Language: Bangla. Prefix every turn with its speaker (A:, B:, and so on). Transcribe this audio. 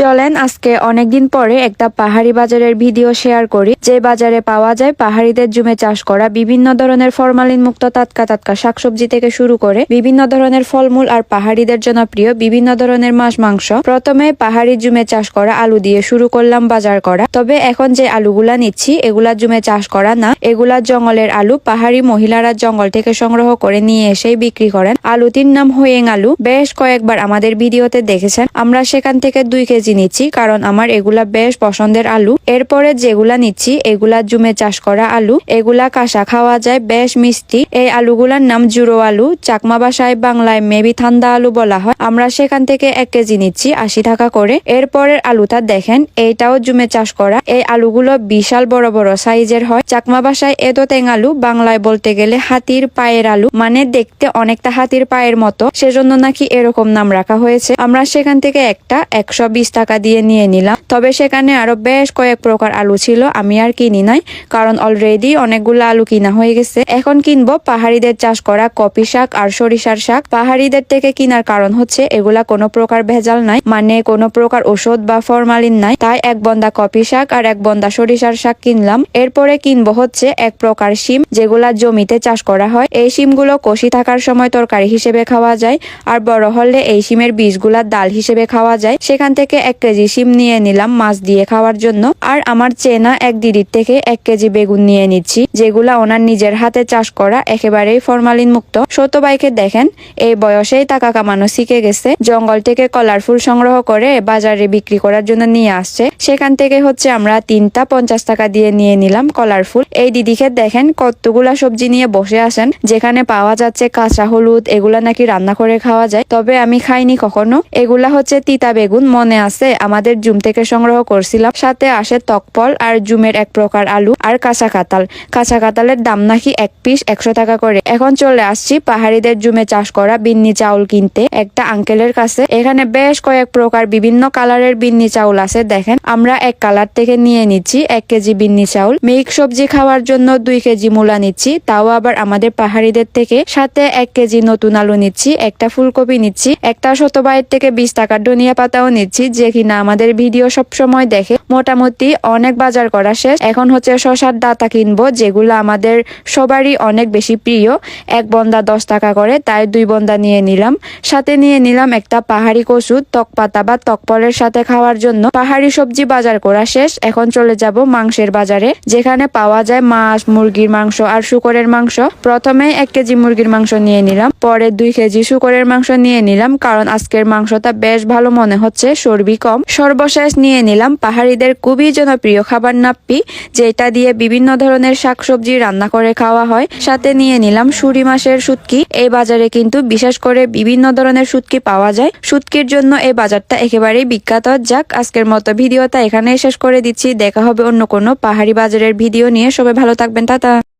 A: চলেন, আজকে অনেকদিন পরে একটা পাহাড়ি বাজারের ভিডিও শেয়ার করি। যে বাজারে পাওয়া যায় পাহাড়িদের জুমে চাষ করা বিভিন্ন ধরনের ফরমালিন মুক্ত টাটকা টাটকা শাকসবজি থেকে শুরু করে বিভিন্ন ধরনের ফলমূল আর পাহাড়িদের জনপ্রিয় বিভিন্ন ধরনের মাছ মাংস। প্রথমে পাহাড়ি জুমে চাষ করা আলু দিয়ে শুরু করলাম বাজার করা। তবে এখন যে আলুগুলা নিচ্ছি, এগুলা জুমে চাষ করা না। এগুলা জঙ্গলের আলু পাহাড়ি মহিলারা জঙ্গল থেকে সংগ্রহ করে নিয়ে এসেই বিক্রি করেন। আলুটির নাম হোয়েং আলু। বেশ কয়েকবার আমাদের ভিডিওতে দেখেছেন। আমরা সেখান থেকে দুই কেজি নিচ্ছি, কারণ আমার এগুলা বেশ পছন্দের আলু। এরপরে যেগুলা নিচ্ছি, এগুলা জুমে চাষ করা আলু। এগুলা কাঁচা খাওয়া যায়, বেশ মিষ্টি। এই আলুগুলার নাম জুরো আলু। চাকমা বাসায় বাংলায় মেবি ঠান্ডা আলু বলা হয়। আমরা সেখান থেকে এক কেজি নিচ্ছি, আশি টাকা করে। এরপরের আলুটা দেখেন, এইটাও জুমে চাষ করা। এই আলুগুলো বিশাল বড় বড় সাইজের হয়। চাকমা বাসায় এতো আলু, বাংলায় বলতে গেলে হাতির পায়ের আলু। মানে দেখতে অনেকটা হাতির পায়ের মতো। সেজন্য নাকি এরকম নাম রাখা হয়েছে। আমরা সেখান থেকে একটা একশো বিশ টাকা দিয়ে নিয়ে নিলাম। তবে সেখানে আরও বেশ কয়েক প্রকার আলু ছিল, আমি আর কিনি নাই, কারণ অলরেডি অনেকগুলো আলু কিনা হয়ে গেছে। এখন কিনবো পাহাড়িদের চাষ করা কপি শাক আর সরিষার শাক। পাহাড়িদের থেকে কিনার কারণ হচ্ছে, এগুলা কোনো প্রকার ভেজাল নাই মানে কোনো প্রকার ওষুধ বা ফরমালিন নাই। তাই এক বন্দা কপি শাক আর এক বন্দা সরিষার শাক কিনলাম। এরপরে কিনবো হচ্ছে এক প্রকার শিম, যেগুলা জমিতে চাষ করা হয়। এই শিমগুলো কষি থাকার সময় তরকারি হিসেবে খাওয়া যায়, আর বড় হলে এই শিমের বীজগুলা ডাল হিসেবে খাওয়া যায়। সেখান থেকে এক কেজি শিম নিয়ে নিলাম মাছ দিয়ে খাওয়ার জন্য। আর আমার চেনা এক দিদির থেকে এক কেজি বেগুন নিয়ে নিচ্ছি, যেগুলা ওনার নিজের হাতে চাষ করা একেবারেই ফরমালিন মুক্ত। ছোট বাইকে দেখেন, এই বয়সেই টাকা কামানো শিখে গেছে। জঙ্গল থেকে কলার ফুল সংগ্রহ করে বাজারে বিক্রি করার জন্য নিয়ে আসছে। সেখান থেকে হচ্ছে আমরা তিনটা পঞ্চাশ টাকা দিয়ে নিয়ে নিলাম কলার ফুল। এই দিদিকে দেখেন কতগুলা সবজি নিয়ে বসে আসেন যেখানে পাওয়া যাচ্ছে কাঁচা হলুদ, এগুলা নাকি রান্না করে খাওয়া যায়। তবে আমি খাইনি কখনো। এগুলা হচ্ছে তিতা বেগুন মনে আছে। আমাদের জুম থেকে সংগ্রহ করছিলাম। সাথে আসে তকপল আর জুমের এক প্রকার আলু আর কাঁচা কাতাল। কাঁচা কাতালের দাম নাকি এক পিস একশো টাকা করে। এখন চলে আসছি পাহাড়িদের জুমে চাষ করা বিন্নি চাউল কিনতে। একটা আঙ্কেলের কাছে। এখানে বেশ কয়েক প্রকার বিভিন্ন কালারের বিন্নি চাউল আছে, দেখেন। আমরা এক কালার থেকে নিয়ে নিচ্ছি এক কেজি বিন্নি চাউল। মিক্স সবজি খাওয়ার জন্য দুই কেজি মূলা নিচ্ছি। তাও আবার আমাদের পাহাড়িদের থেকে সাথে এক কেজি নতুন আলু নিচ্ছি। একটা ফুলকপি নিচ্ছি। একটা শতবাইয়ের থেকে বিশ টাকার ধনিয়া পাতাও নিচ্ছি, যে কিনা আমাদের ভিডিও সব সময় দেখে। মোটামুটি অনেক বাজার করা শেষ। এখন হচ্ছে শশার ডাতা কিনবো, যেগুলো আমাদের সবারই অনেক বেশি প্রিয়। এক বন্দা দশ টাকা করে, তাই দুই বন্দা নিয়ে নিলাম। সাথে নিয়ে নিলাম একটা পাহাড়ি কচু তক পাতা বা তকপলের সাথে খাওয়ার জন্য। পাহাড়ি সবজি বাজার করা শেষ। এখন চলে যাব মাংসের বাজারে, যেখানে পাওয়া যায় মাছ, মুরগির মাংস আর শুকরের মাংস। প্রথমে এক কেজি মুরগির মাংস নিয়ে নিলাম। পরে দুই কেজি শুকরের মাংস নিয়ে নিলাম, কারণ আজকের মাংসটা বেশ ভালো মনে হচ্ছে চর্বি কম। সর্বশেষ নিয়ে নিলাম পাহাড়িদের খুবই জনপ্রিয় খাবার নাপ্পি, যেটা দিয়ে বিভিন্ন ধরনের শাকসবজি রান্না করে খাওয়া হয়। সাথে নিয়ে নিলাম সুরি মাসের শুটকি এই বাজারে কিন্তু বিশেষ করে বিভিন্ন ধরনের শুটকি পাওয়া যায়। শুটকির জন্য এই বাজারটা একেবারেই বিখ্যাত। যাক, আজকের মতো ভিডিওটা এখানে শেষ করে দিচ্ছি। দেখা হবে অন্য কোনো পাহাড়ি বাজারের ভিডিও নিয়ে। সবাই ভালো থাকবেন, টাটা।